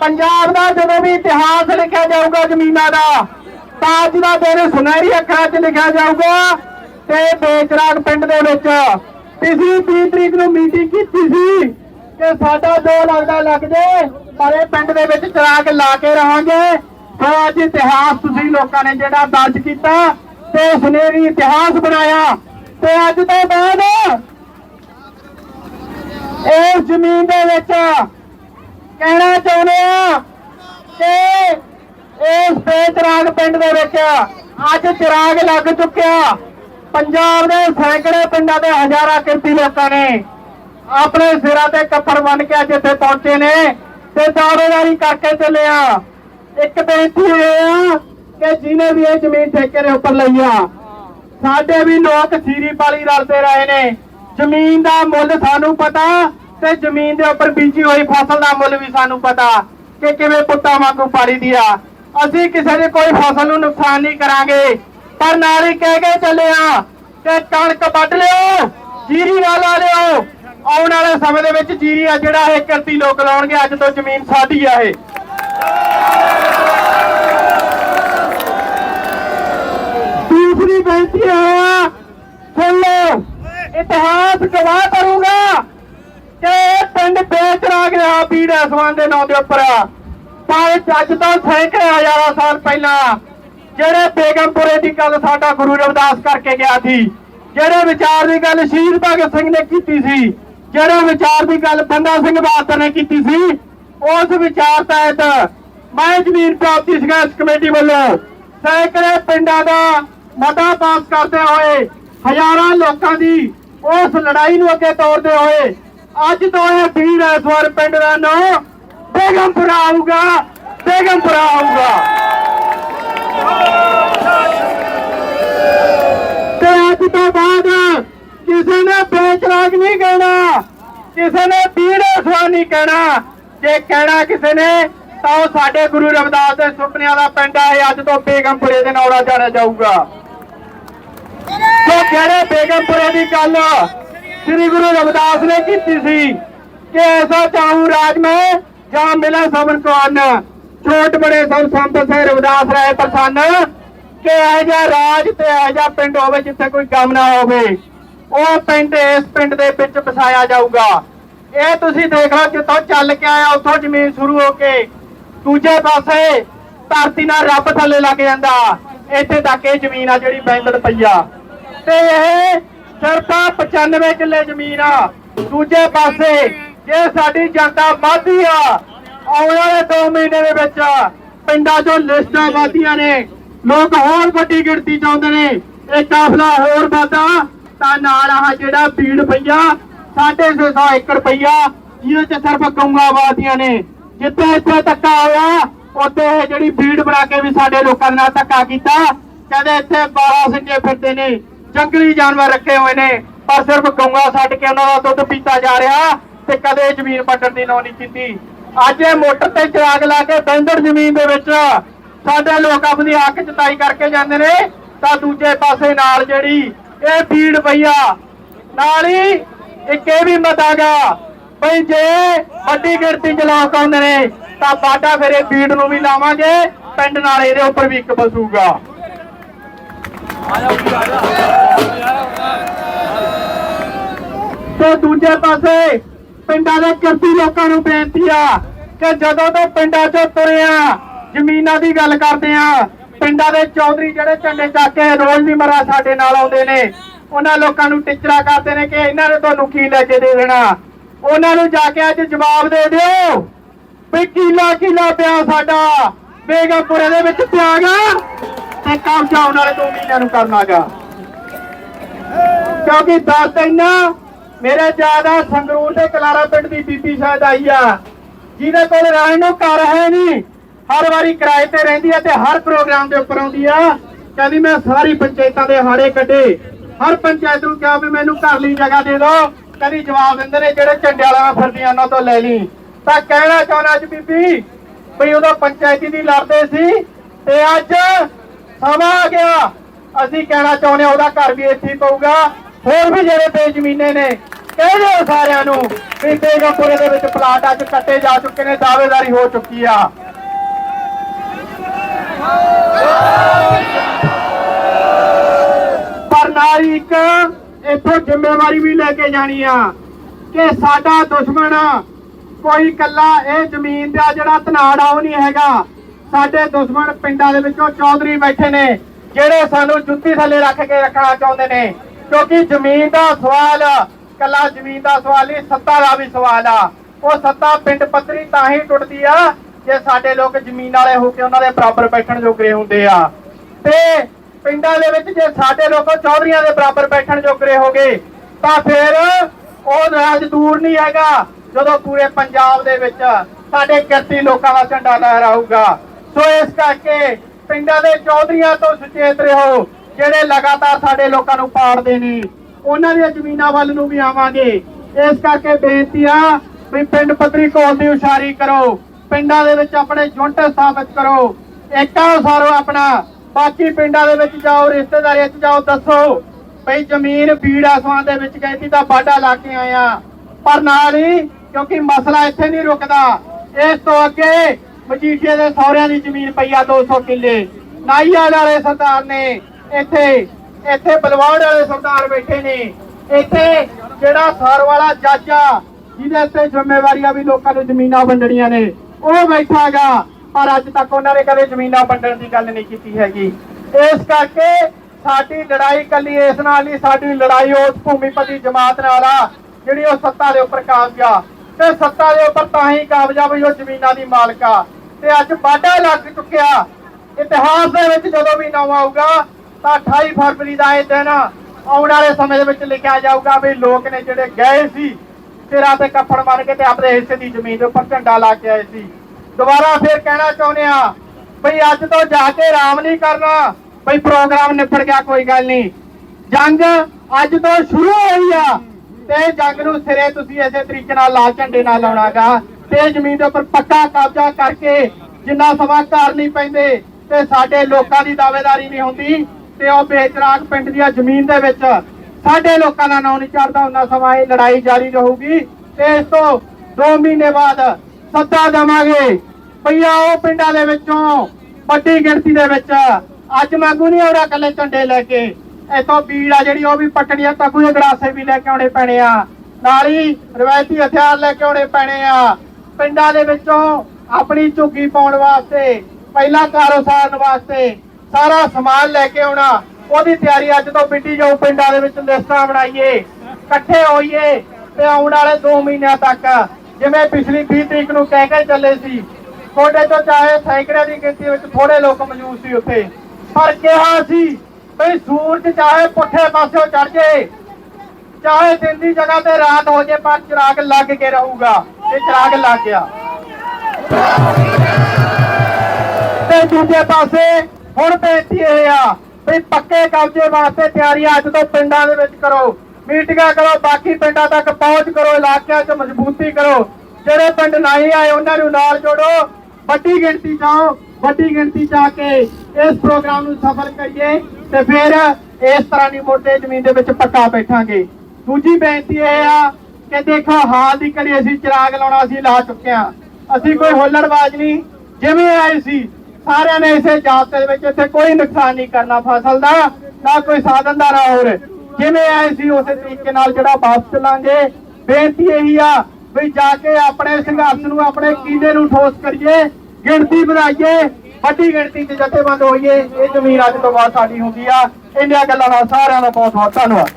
ਪੰਜਾਬ ਦਾ ਜਦੋਂ ਵੀ ਇਤਿਹਾਸ ਲਿਖਿਆ ਜਾਊਗਾ ਜ਼ਮੀਨਾਂ ਦਾ, ਤਾਂ ਅੱਜ ਦਾ ਦਿਨ ਸੁਨਹਿਰੀ ਅੱਖਰਾਂ 'ਚ ਲਿਖਿਆ ਜਾਊਗਾ ਤੇ ਬੇਚਰਾਗ ਪਿੰਡ ਦੇ ਵਿੱਚ ਪਿਛਲੀ 30 ਤਰੀਕ ਨੂੰ ਮੀਟਿੰਗ ਕੀਤੀ ਸੀ ਕਿ ਸਾਡਾ ਜੋ ਲੱਗਦਾ ਲੱਗ ਜੇ, ਪਰ ਇਹ ਪਿੰਡ ਦੇ ਵਿੱਚ ਚਿਰਾਗ ਲਾ ਕੇ ਰਹਾਂਗੇ। ਸੋ ਅੱਜ ਇਤਿਹਾਸ ਤੁਸੀਂ ਲੋਕਾਂ ਨੇ ਜਿਹੜਾ ਦਰਜ ਕੀਤਾ ਤੇ ਸੁਨਹਿਰੀ ਇਤਿਹਾਸ ਬਣਾਇਆ। ਤੇ ਅੱਜ ਤੋਂ ਬਾਅਦ ਇਸ ਜ਼ਮੀਨ ਦੇ ਵਿੱਚ ਕਹਿਣਾ ਚਾਹੁੰਦੇ ਆ ਕਿ ਇਸ ਬੇਚਰਾਗ ਪਿੰਡ ਦੇ ਵਿੱਚ ਅੱਜ ਚਿਰਾਗ ਲੱਗ ਚੁੱਕਿਆ। ਪੰਜਾਬ ਦੇ ਸੈਂਕੜੇ ਪਿੰਡਾਂ ਦੇ ਹਜ਼ਾਰਾਂ ਕਿਰਤੀ ਲੋਕਾਂ ਨੇ ਆਪਣੇ ਸਿਰਾਂ ਤੇ ਕੱਪੜ ਬੰਨ ਕੇ ਅੱਜ ਇੱਥੇ ਪਹੁੰਚੇ ਨੇ ਤੇ ਦਾਅਵੇਦਾਰੀ ਕਰਕੇ ਚੱਲੇ ਆ। ਇੱਕ ਬੇਨਤੀ ਇਹ ਆ ਕਿ ਜਿਹਨੇ ਵੀ ਇਹ ਜ਼ਮੀਨ ਠੇਕੇ ਦੇ ਉੱਪਰ ਲਈ ਆ, ਸਾਡੇ ਵੀ ਲੋਕ ਸੀਰੀ ਪਾਲੀ ਰਲਦੇ ਰਹੇ ਨੇ। ਜ਼ਮੀਨ ਦਾ ਮੁੱਲ ਸਾਨੂੰ ਪਤਾ ਤੇ ਜ਼ਮੀਨ ਦੇ ਉੱਪਰ ਬੀਜੀ ਹੋਈ ਫਸਲ ਦਾ ਮੁੱਲ ਵੀ ਸਾਨੂੰ ਪਤਾ ਕਿ ਕਿਵੇਂ ਪੁੱਤਾਂ ਵਾਂਗੂ ਪਾਲੀ ਦੀ ਆ। ਅਸੀਂ ਕਿਸੇ ਦੀ ਕੋਈ ਫਸਲ ਨੂੰ ਨੁਕਸਾਨ ਨਹੀਂ ਕਰਾਂਗੇ। ਪਰ ਨਾਲ ਹੀ ਕਹਿ ਕੇ ਚੱਲੇ ਆ ਕਿ ਕਣਕ ਵੱਢ ਲਿਓ, ਜੀਰੀ ਨਾ ਲਾ ਲਿਓ। ਆਉਣ ਵਾਲੇ ਸਮੇਂ ਦੇ ਵਿੱਚ ਜੀਰੀ ਆ ਜਿਹੜਾ ਇਹ ਕਰਤੀ ਲੋਕ ਲਾਉਣਗੇ, ਅੱਜ ਤੋਂ ਜ਼ਮੀਨ ਸਾਡੀ ਆ ਇਹ। ਦੂਸਰੀ ਬੇਨਤੀ ਹੈ ਸੁਣ ਲਓ, ਇਤਿਹਾਸ ਗਵਾਹ ਕਰੂਗਾ। ਕਿ ਇਹ ਪਿੰਡ ਬੇਚਰਾ ਗਿਆ ਪੀੜ ਅਸਮਾਨ ਦੇ ਨਾਂ ਦੇ ਉੱਪਰ। ਪਰ ਅੱਜ ਤੋਂ ਸੈਂਕੜੇ ਹਜ਼ਾਰਾਂ ਸਾਲ ਪਹਿਲਾਂ। ਜਿਹੜੇ ਬੇਗਮਪੁਰੇ ਦੀ ਗੱਲ ਸਾਡਾ ਗੁਰੂ ਰਵਿਦਾਸ ਕਰਕੇ ਗਿਆ ਸੀ। ਜਿਹੜੇ ਵਿਚਾਰ ਦੀ ਗੱਲ ਸ਼ਹੀਦ ਭਗਤ ਸਿੰਘ ਨੇ ਕੀਤੀ ਸੀ। ਜਿਹੜੇ ਵਿਚਾਰ ਦੀ ਗੱਲ ਬੰਦਾ ਸਿੰਘ ਬਹਾਦਰ ਨੇ ਕੀਤੀ ਸੀ। ਉਸ ਵਿਚਾਰ ਤਹਿਤ ਮੈਂ ਜ਼ਮੀਨ ਪ੍ਰਾਪਤੀ ਸੰਘਰਸ਼ ਕਮੇਟੀ ਵੱਲੋਂ ਸੈਂਕੜੇ ਪਿੰਡਾਂ ਦਾ ਮਤਾ ਪਾਸ ਕਰਦੇ ਹੋਏ ਹਜ਼ਾਰਾਂ ਲੋਕਾਂ ਦੀ ਉਸ ਲੜਾਈ ਨੂੰ ਅੱਗੇ ਤੋਰਦੇ ਹੋਏ ਅੱਜ ਤੋਂ ਇਹ ਵੀਰ ਇਸ ਵਾਰ ਪਿੰਡ ਦਾ ਨਾਂ ਬੇਗਮਪੁਰਾ ਆਊਗਾ ਬੇਗਮਪੁਰਾ ਆਊਗਾ ਤੇ ਅੱਜ ਤੋਂ ਬਾਅਦ ਕਿਸੇ ਨੇ ਬੇਚਰਾਗ ਨਹੀਂ ਕਹਿਣਾ, ਕਿਸੇ ਨੇ ਪੀੜੇ ਸਵਾ ਨਹੀਂ ਕਹਿਣਾ। ਜੇ ਕਹਿਣਾ ਕਿਸੇ ਨੇ, ਤਾਂ ਉਹ ਸਾਡੇ ਗੁਰੂ ਰਵਿਦਾਸ ਦੇ ਸੁਪਨਿਆਂ ਦਾ ਪਿੰਡ ਹੈ, ਅੱਜ ਤੋਂ ਬੇਗਮਪੁਰੇ ਦੇ ਨਾਲ ਜਾਣਿਆ ਜਾਊਗਾ। ਸੋ ਜਿਹੜੇ ਬੇਗਮਪੁਰੇ ਦੀ ਗੱਲ ਸ੍ਰੀ ਗੁਰੂ ਰਵਿਦਾਸ ਨੇ ਕੀਤੀ ਸੀ ਕਿ ਐਸਾ ਚਾਹੂ ਰਾਜ ਮੈਂ ਜਾਂ ਮਿਲੇ ਸਭਨ ਕੋ ਅੰਨ ਛੋਟ ਬੜੇ ਸਭ ਸੰਤ ਸੇ ਰਵਿਦਾਸ ਰਹੇ ਪ੍ਰਸੰਨ ਕਿ ਇਹ ਜਿਹਾ ਰਾਜ ਤੇ ਇਹ ਜਿਹਾ ਪਿੰਡ ਹੋਵੇ ਜਿੱਥੇ ਕੋਈ ਗਮ ਨਾ ਹੋਵੇ, ਉਹ ਪਿੰਡ ਇਸ ਪਿੰਡ ਦੇ ਵਿੱਚ ਵਸਾਇਆ ਜਾਊਗਾ। ਇਹ ਤੁਸੀਂ ਦੇਖ ਲਓ ਜਿੱਥੋਂ ਚੱਲ ਕੇ ਆਇਆ, ਉੱਥੋਂ ਜ਼ਮੀਨ ਸ਼ੁਰੂ ਹੋ ਕੇ ਦੂਜੇ ਪਾਸੇ ਧਰਤੀ ਨਾਲ ਰੱਬ ਥੱਲੇ ਲੱਗ ਜਾਂਦਾ। ਇੱਥੇ ਤੱਕ ਇਹ ਜ਼ਮੀਨ ਆ ਜਿਹੜੀ ਬੈਂਦੜ ਪਈਆ ਤੇ ਇਹ ਸਿਰਫ 95 ਕਿੱਲੇ ਜ਼ਮੀਨ ਆ। ਦੂਜੇ ਪਾਸੇ ਜੇ ਸਾਡੀ ਜਨਤਾ ਵੱਧਦੀ ਆ, ਆਉਣ ਵਾਲੇ 2 ਮਹੀਨੇ ਦੇ ਵਿੱਚ ਪਿੰਡਾਂ 'ਚੋਂ ਲਿਸਟਾਂ ਵਧਦੀਆਂ ਨੇ, ਲੋਕ ਹੋਰ ਵੱਡੀ ਗਿਣਤੀ ਚਾਹੁੰਦੇ ਨੇ, ਇਹ ਕਾਫਲਾ ਹੋਰ ਵਧਾ ਤਾਂ ਨਾਲ ਆਹ ਜਿਹੜਾ ਭੀੜ ਪਈਆ 650 ਏਕੜ ਪਈਆ ਜਿਹਦੇ 'ਚ ਸਿਰਫ ਗਊਆਂ ਵਾਦੀਆਂ ਨੇ। ਜਿੱਥੇ ਇੱਥੇ ਧੱਕਾ ਹੋਇਆ, ਉੱਥੇ ਇਹ ਜਿਹੜੀ ਭੀੜ ਬਣਾ ਕੇ ਵੀ ਸਾਡੇ ਲੋਕਾਂ ਦੇ ਨਾਲ ਧੱਕਾ ਕੀਤਾ, ਕਹਿੰਦੇ ਇੱਥੇ 12 ਸਿੰਘੇ ਫਿਰਦੇ ਨੇ। ਜੰਗਲੀ ਜਾਨਵਰ ਰੱਖੇ ਹੋਏ ਨੇ। ਪਰ ਸਿਰਫ ਗਊਆਂ ਛੱਡ ਕੇ ਉਹਨਾਂ ਦਾ ਦੁੱਧ ਪੀਤਾ ਜਾ ਰਿਹਾ ਤੇ ਕਦੇ ਜ਼ਮੀਨ ਪੱਟਣ ਦੀ ਨੋ ਨਹੀਂ ਕੀਤੀ। ਅੱਜ ਇਹ ਮੋਟਰ ਤੇ ਚਰਾਗ ਲਾ ਕੇ ਬੰਦਰ ਜ਼ਮੀਨ ਦੇ ਵਿੱਚ ਸਾਡੇ ਲੋਕ ਆਪਣੀ ਹੱਕ ਜਤਾਈ ਕਰਕੇ ਜਾਂਦੇ ਨੇ। ਤਾਂ ਦੂਜੇ ਪਾਸੇ ਨਾਲ ਜਿਹੜੀ ਇਹ ਭੀੜ ਪਈਆ ਨਾਲ ਹੀ ਇੱਕ ਇਹ ਵੀ ਮਤਾਗਾ ਭਈ ਜੇ ਵੱਡੀ ਗਿਣਤੀ ਚ ਲੋਕ ਆਉਂਦੇ ਨੇ, ਤਾਂ ਬਾਟਾ ਫਿਰ ਇਹ ਭੀੜ ਨੂੰ ਵੀ ਲਾਵਾਂਗੇ। ਪਿੰਡ ਨਾਲ ਇਹਦੇ ਉੱਪਰ ਵੀ ਇੱਕ ਬਸੂਗਾ। ਤੇ ਦੂਜੇ ਪਾਸੇ ਪਿੰਡਾਂ ਦੇ ਕਿਰਤੀ ਲੋਕਾਂ ਨੂੰ ਬੇਨਤੀ ਆ ਕਿ ਜਦੋਂ ਤੋਂ ਪਿੰਡਾਂ 'ਚੋਂ ਤੁਰੇ ਆ, ਜ਼ਮੀਨਾਂ ਦੀ ਗੱਲ ਕਰਦੇ ਆ, ਪਿੰਡਾਂ ਦੇ ਚੌਧਰੀ ਜਿਹੜੇ ਝੰਡੇ ਚੱਕ ਕੇ ਰੋਜ਼ ਦੀ ਮਰਾ ਸਾਡੇ ਨਾਲ ਆਉਂਦੇ ਨੇ, ਉਹਨਾਂ ਲੋਕਾਂ ਨੂੰ ਟਿਚਰਾ ਕਰਦੇ ਨੇ ਕਿ ਇਹਨਾਂ ਨੇ ਤੁਹਾਨੂੰ ਕੀ ਲੈ ਕੇ ਦੇ ਦੇਣਾ। ਉਹਨਾਂ ਨੂੰ ਜਾ ਕੇ ਅੱਜ ਜਵਾਬ ਦੇ ਦਿਓ ਵੀ ਕਿਲਾ ਕਿਲਾ ਪਿਆ ਸਾਡਾ, ਬੇਗਮਪੁਰੇ ਦੇ ਵਿੱਚ ਪਿਆ ਗਿਆ ਤੇ ਕਬਜ਼ਾ ਆਉਣ ਵਾਲੇ ਦੋ ਮਹੀਨਿਆਂ ਨੂੰ ਕਰਨਾਗਾ ਕਿਉਂਕਿ ਦੱਸ ਦਿਨਾ, ਮੇਰੇ ਜ਼ਿਆਦਾ ਸੰਗਰੂਰ ਦੇ ਕਲਾਰਾ ਪਿੰਡ ਦੀ ਬੀਬੀ ਸ਼ਾਇਦ ਆਈ ਆ। ਜਿਹਦੇ ਕੋਲ ਰਹਿਣ ਨੂੰ ਘਰ ਹੈ ਨਹੀਂ, ਹਰ ਵਾਰੀ ਕਿਰਾਏ ਤੇ ਰਹਿੰਦੀ ਆ ਤੇ ਹਰ ਪ੍ਰੋਗਰਾਮ ਦੇ ਉੱਪਰ ਆਉਂਦੀ ਆ। ਕਹਿੰਦੀ ਮੈਂ ਸਾਰੀ ਪੰਚਾਇਤਾਂ ਦੇ ਹਾੜੇ ਕੱਢੇ। ਹਰ ਪੰਚਾਇਤ ਨੂੰ ਕਿਹਾ ਵੀ ਮੈਨੂੰ ਘਰ ਲਈ ਜਗ੍ਹਾ ਦੇ ਦਿਓ ਕਹਿੰਦੀ ਜਵਾਬ ਦਿੰਦੇ ਨੇ, ਜਿਹੜੇ ਝੰਡੇ ਵਾਲਾ ਫਿਰਦੀਆਂ, ਉਹਨਾਂ ਤੋਂ ਲੈ ਲਈ। ਤਾਂ ਕਹਿਣਾ ਚਾਹੁੰਦਾ ਅੱਜ ਬੀਬੀ, ਵੀ ਉਦੋਂ ਪੰਚਾਇਤੀ ਦੀ ਲੜਦੇ ਸੀ ਤੇ ਅੱਜ ਸਮਾਂ ਆ ਗਿਆ। ਅਸੀਂ ਕਹਿਣਾ ਚਾਹੁੰਦੇ ਹਾਂ ਉਹਦਾ ਘਰ ਵੀ ਇੱਥੇ ਹੀ ਪਊਗਾ। ਹੋਰ ਵੀ ਜਿਹੜੇ ਬੇਜ਼ਮੀਨੇ ਨੇ, ਕਹਿ ਦਿਓ ਸਾਰਿਆਂ ਨੂੰ ਵੀ ਬੇਗਮਪੁਰੇ ਦੇ ਵਿੱਚ ਪਲਾਟ ਅੱਜ ਕੱਟੇ ਜਾ ਚੁੱਕੇ ਨੇ, ਦਾਅਵੇਦਾਰੀ ਹੋ ਚੁੱਕੀ ਆ। ਪਰ ਨਾਲ ਇੱਕ ਇੱਥੋਂ ਜ਼ਿੰਮੇਵਾਰੀ ਵੀ ਲੈ ਕੇ ਜਾਣੀ ਆ ਕਿ ਸਾਡਾ ਦੁਸ਼ਮਣ ਕੋਈ ਕੱਲਾ ਇਹ ਜ਼ਮੀਨ ਦਾ ਜਿਹੜਾ ਧਨਾੜ ਆ, ਉਹ ਨਹੀਂ ਹੈਗਾ। ਸਾਡੇ ਦੁਸ਼ਮਣ ਪਿੰਡਾਂ ਦੇ ਵਿੱਚੋਂ ਚੌਧਰੀ ਬੈਠੇ ਨੇ, ਜਿਹੜੇ ਸਾਨੂੰ ਜੁੱਤੀ ਥੱਲੇ ਰੱਖ ਕੇ ਰੱਖਣਾ ਚਾਹੁੰਦੇ ਨੇ। ਕਿਉਂਕਿ ਜ਼ਮੀਨ ਦਾ ਸਵਾਲ, ਕੱਲਾ ਜ਼ਮੀਨ ਦਾ ਸਵਾਲ ਨਹੀਂ, ਸੱਤਾ ਦਾ ਵੀ ਸਵਾਲ ਆ। ਉਹ ਸੱਤਾ ਪਿੰਡ ਪੱਧਰੀ ਤਾਂ ਹੀ ਟੁੱਟਦੀ ਆ, ਜੇ ਸਾਡੇ ਲੋਕ ਜ਼ਮੀਨ ਵਾਲੇ ਹੋ ਕੇ ਉਹਨਾਂ ਦੇ ਬਰਾਬਰ ਬੈਠਣ ਜੋਗਰੇ ਹੁੰਦੇ ਆ। ਤੇ ਪਿੰਡਾਂ ਦੇ ਵਿੱਚ ਜੇ ਸਾਡੇ ਲੋਕ ਚੌਧਰੀਆਂ ਦੇ ਬਰਾਬਰ ਬੈਠਣ ਜੋਗਰੇ ਹੋ ਗਏ ਤਾਂ ਫਿਰ ਉਹ ਰਾਜ ਦੂਰ ਨਹੀਂ ਹੈਗਾ, ਜਦੋਂ ਪੂਰੇ ਪੰਜਾਬ ਦੇ ਵਿੱਚ ਸਾਡੇ ਕਿਰਤੀ ਲੋਕਾਂ ਦਾ ਝੰਡਾ ਲਹਿਰਾਊਗਾ। ਸੋ ਇਸ ਕਰਕੇ ਪਿੰਡਾਂ ਦੇ ਚੌਧਰੀਆਂ ਤੋਂ ਸੁਚੇਤ ਰਹੋ, ਜਿਹੜੇ ਲਗਾਤਾਰ ਸਾਡੇ ਲੋਕਾਂ ਨੂੰ ਪਾੜਦੇ ਨੇ। ਉਹਨਾਂ ਦੀਆਂ ਜ਼ਮੀਨਾਂ ਵੱਲ ਨੂੰ ਵੀ ਆਵਾਂਗੇ। ਇਸ ਕਰਕੇ ਬੇਨਤੀ ਆ ਵੀ ਪਿੰਡ ਪੱਧਰੀ ਕੋਲ ਦੀ ਉਸ਼ਾਰੀ ਕਰੋ। ਪਿੰਡਾਂ ਦੇ ਵਿੱਚ ਆਪਣੇ ਜੁੰਟ ਸਥਾਪਿਤ ਕਰੋ। ਏਕਾ ਸਾਰੋ ਆਪਣਾ। ਬਾਕੀ ਪਿੰਡਾਂ ਦੇ ਵਿੱਚ ਜਾਓ ਰਿਸ਼ਤੇਦਾਰੀਆਂ 'ਚ ਜਾਓ, ਦੱਸੋ ਭਈ ਜ਼ਮੀਨ ਬੀੜ ਆਸਮਾਂ ਦੇ ਵਿੱਚ ਗਈ ਸੀ ਤਾਂ ਬਾਡਾ ਲਾ ਕੇ ਆਇਆ ਪਰ ਨਾਲ ਹੀ, ਕਿਉਂਕਿ ਮਸਲਾ ਇੱਥੇ ਨਹੀਂ ਰੁਕਦਾ। ਇਸ ਤੋਂ ਅੱਗੇ ਮਜੀਠੀਏ ਦੇ ਸਹੁਰਿਆਂ ਦੀ ਜ਼ਮੀਨ ਪਈ ਆ 200 ਕਿੱਲੇ। ਨਾਈਆਲ ਵਾਲੇ ਸਰਦਾਰ ਨੇ ਇੱਥੇ ਇੱਥੇ ਬਲਵਾੜ ਵਾਲੇ ਸਰਦਾਰ ਬੈਠੇ ਨੇ। ਇੱਥੇ ਜਿਹੜਾ ਸਾਰ ਵਾਲਾ ਜੱਜ ਜਿਹਦੇ ਉੱਤੇ ਜ਼ਿੰਮੇਵਾਰੀਆਂ ਵੀ ਲੋਕਾਂ ਨੂੰ ਜ਼ਮੀਨਾਂ ਵੰਡਣੀਆਂ ਨੇ, ਉਹ ਬੈਠਾਗਾ ਪਰ ਅੱਜ ਤੱਕ ਉਹਨਾਂ ਨੇ ਕਦੇ ਜ਼ਮੀਨਾਂ ਵੰਡਣ ਦੀ ਗੱਲ ਨਹੀਂ ਕੀਤੀ ਹੈਗੀ। ਇਸ ਕਰਕੇ ਸਾਡੀ ਲੜਾਈ ਕੱਲੀ ਇਸ ਨਾਲ ਨਹੀਂ, ਸਾਡੀ ਲੜਾਈ ਉਸ ਭੂਮੀਪਤੀ ਜਮਾਤ ਨਾਲ ਆ, ਜਿਹੜੀ ਉਹ ਸੱਤਾ ਦੇ ਉੱਪਰ ਕਾਮਯਾਬ। ਤੇ ਸੱਤਾ ਦੇ ਉੱਪਰ ਤਾਂ ਹੀ ਕਾਬਜਾ ਵੀ ਉਹ ਜ਼ਮੀਨਾਂ ਦੀ ਮਾਲਕ ਤੇ ਅੱਜ ਵਾਢਾ ਲੱਗ ਚੁੱਕਿਆ। ਇਤਿਹਾਸ ਦੇ ਵਿੱਚ ਜਦੋਂ ਵੀ ਨਾਮ ਆਊਗਾ, ਤਾਂ 28 ਫਰਵਰੀ ਦਾ ਇਹ ਦਿਨ ਆਉਣ ਵਾਲੇ ਸਮੇਂ ਦੇ ਵਿੱਚ ਲਿਖਿਆ ਜਾਊਗਾ ਵੀ ਲੋਕ ਨੇ ਜਿਹੜੇ ਗਏ ਸੀ, ਸਿਰਾਂ ਤੇ ਕੱਫੜ ਮਾਰ ਕੇ ਤੇ ਆਪਣੇ ਹਿੱਸੇ ਦੀ ਜ਼ਮੀਨ ਦੇ ਉੱਪਰ ਝੰਡਾ ਲਾ ਕੇ ਆਏ ਸੀ। ਦੁਬਾਰਾ ਫੇਰ ਕਹਿਣਾ ਚਾਹੁੰਦੇ ਆ ਬਈ ਅੱਜ ਤੋਂ ਜਾ ਕੇ ਆਰਾਮ ਨਹੀਂ ਕਰਨਾ, ਬਈ ਪ੍ਰੋਗਰਾਮ ਨਿਬੜ ਗਿਆ, ਕੋਈ ਗੱਲ ਨਹੀਂ। ਜੰਗ ਅੱਜ ਤੋਂ ਸ਼ੁਰੂ ਹੋਈ ਆ। ਤੇ ਜੰਗ ਨੂੰ ਸਿਰੇ ਤੁਸੀਂ ਇਸੇ ਤਰੀਕੇ ਨਾਲ ਲਾਲ ਝੰਡੇ ਨਾਲ ਲਾਉਣਾਗਾ। ਤੇ ਜ਼ਮੀਨ ਦੇ ਉੱਪਰ ਪੱਕਾ ਕਬਜ਼ਾ ਕਰਕੇ ਜਿੰਨਾ ਸਮਾਂ ਘਰ ਨਹੀਂ ਪੈਂਦੇ ਤੇ ਸਾਡੇ ਲੋਕਾਂ ਦੀ ਦਾਅਵੇਦਾਰੀ ਨਹੀਂ ਹੁੰਦੀ ਤੇ ਉਹ ਬੇਚਰਾਗ ਪਿੰਡ ਦੀਆਂ ਜ਼ਮੀਨ ਦੇ ਵਿੱਚ ਸਾਡੇ ਲੋਕਾਂ ਦਾ ਨਾਂ ਨਹੀਂ ਚੜਦਾ ਉਹਨਾਂ ਸਮਾਂ ਇਹ ਲੜਾਈ ਜਾਰੀ ਰਹੂਗੀ। ਤੇ ਇਸ ਤੋਂ 2 ਮਹੀਨੇ ਬਾਅਦ ਸੱਦਾ ਦੇਵਾਂਗੇ ਭਈਆ ਉਹ ਪਿੰਡਾਂ ਦੇ ਵਿੱਚੋਂ ਵੱਡੀ ਗਿਣਤੀ ਦੇ ਵਿੱਚ। ਅੱਜ ਮੰਗੂ ਨਹੀਂ ਆਉਣਾ ਕੱਲੇ ਝੰਡੇ ਲੈ ਕੇ ਇਥੋਂ ਬੀੜ ਆ ਜਿਹੜੀ, ਉਹ ਵੀ ਪਟੜੀਆਂ ਤੱਕੂ ਦੇ ਗੜਾਸੇ ਵੀ ਲੈ ਕੇ ਆਉਣੇ ਪੈਣੇ ਆ। ਨਾਲ ਹੀ ਰਵਾਇਤੀ ਹਥਿਆਰ ਲੈ ਕੇ ਆਉਣੇ ਪੈਣੇ ਆ। ਪਿੰਡਾਂ ਦੇ ਵਿੱਚੋਂ ਆਪਣੀ ਝੁੱਗੀ ਪਾਉਣ ਵਾਸਤੇ, ਪਹਿਲਾ ਕਾਰੋ ਵਾਸਤੇ ਸਾਰਾ ਸਮਾਨ ਲੈ ਕੇ ਆਉਣਾ। ਉਹਦੀ ਤਿਆਰੀ ਅੱਜ ਤੋਂ ਬਿੱਟੀ ਜਾਊ, ਪਿੰਡਾਂ ਦੇ ਵਿੱਚ ਲਿਸਟਾਂ ਬਣਾਈਏ। ਇਕੱਠੇ ਹੋਈਏ ਤੇ ਆਉਣ ਵਾਲੇ 2 ਮਹੀਨਿਆਂ ਤੱਕ, ਜਿਵੇਂ ਪਿਛਲੀ 20 ਤਰੀਕ ਨੂੰ ਕਹਿ ਕੇ ਚੱਲੇ ਸੀ। ਤੁਹਾਡੇ ਤੋਂ ਚਾਹੇ ਸੈਂਕੜਿਆਂ ਦੀ ਗਿਣਤੀ ਵਿੱਚ ਥੋੜੇ ਲੋਕ ਮੌਜੂਦ ਸੀ ਉੱਥੇ। ਪਰ ਕਿਹਾ ਸੀ ਵੀ ਸੂਰਜ ਚਾਹੇ ਪੁੱਠੇ ਪਾਸਿਓਂ ਚੜ ਜੇ, ਚਾਹੇ ਦਿਨ ਦੀ ਜਗ੍ਹਾ ਤੇ ਰਾਤ ਹੋ ਜੇ, ਪਰ ਚਿਰਾਗ ਲੱਗ ਕੇ ਰਹੂਗਾ ਤੇ ਚਿਰਾਗ ਲੱਗ ਗਿਆ। ਤੇ ਦੂਜੇ ਪਾਸੇ ਹੁਣ ਬੇਨਤੀ ਇਹ ਆ ਵੀ ਪੱਕੇ ਕਬਜ਼ੇ ਵਾਸਤੇ ਤਿਆਰੀ ਅੱਜ ਤੋਂ ਪਿੰਡਾਂ ਦੇ ਵਿੱਚ ਕਰੋ। ਮੀਟਿੰਗਾਂ ਕਰੋ, ਬਾਕੀ ਪਿੰਡਾਂ ਤੱਕ ਪਹੁੰਚ ਕਰੋ, ਇਲਾਕਿਆਂ 'ਚ ਮਜ਼ਬੂਤੀ ਕਰੋ। ਜਿਹੜੇ ਪਿੰਡ ਨਹੀਂ ਆਏ, ਉਹਨਾਂ ਨੂੰ ਨਾਲ ਜੋੜੋ। ਵੱਡੀ ਗਿਣਤੀ 'ਚ ਆਓ ਵੱਡੀ ਗਿਣਤੀ 'ਚ ਆ ਕੇ ਇਸ ਪ੍ਰੋਗਰਾਮ ਨੂੰ ਸਫਲ ਕਰੀਏ। ਤੇ ਫਿਰ ਇਸ ਤਰ੍ਹਾਂ ਦੀ ਮੋਟੇ ਜ਼ਮੀਨ ਦੇ ਵਿੱਚ ਪੱਕਾ ਬੈਠਾਂਗੇ। ਦੂਜੀ ਬੇਨਤੀ ਇਹ ਆ ਕਿ ਦੇਖੋ, ਹਾਲ ਦੀ ਘੜੀ ਅਸੀਂ ਚਿਰਾਗ ਲਾਉਣਾ ਅਸੀਂ ਲਾ ਚੁੱਕੇ ਆ ਅਸੀਂ ਕੋਈ ਹੁੱਲੜਬਾਜ਼ ਨਹੀਂ। ਜਿਵੇਂ ਆਏ ਸੀ, ਸਾਰਿਆਂ ਨੇ ਇਸੇ ਜਾਬਤੇ ਦੇ ਵਿੱਚ ਇੱਥੇ ਕੋਈ ਨੁਕਸਾਨ ਨਹੀਂ ਕਰਨਾ ਫਸਲ ਦਾ, ਨਾ ਕੋਈ ਸਾਧਨ ਦਾ, ਨਾ ਹੋਰ। ਜਿਵੇਂ ਆਏ ਸੀ, ਉਸੇ ਤਰੀਕੇ ਨਾਲ ਜਿਹੜਾ ਵਾਪਸ ਚੱਲਾਂਗੇ। ਬੇਨਤੀ ਇਹੀ ਆ ਵੀ ਜਾ ਕੇ ਆਪਣੇ ਸੰਘਰਸ਼ ਨੂੰ, ਆਪਣੇ ਕੀਲੇ ਨੂੰ ਠੋਸ ਕਰੀਏ, ਗਿਣਤੀ ਵਧਾਈਏ। ਵੱਡੀ ਗਿਣਤੀ 'ਚ ਜਥੇਬੰਦ ਹੋਈਏ, ਇਹ ਜ਼ਮੀਨ ਅੱਜ ਤੋਂ ਬਾਅਦ ਸਾਡੀ ਹੁੰਦੀ ਆ। ਇੰਨੀਆਂ ਗੱਲਾਂ ਦਾ ਸਾਰਿਆਂ ਦਾ ਬਹੁਤ ਬਹੁਤ ਧੰਨਵਾਦ।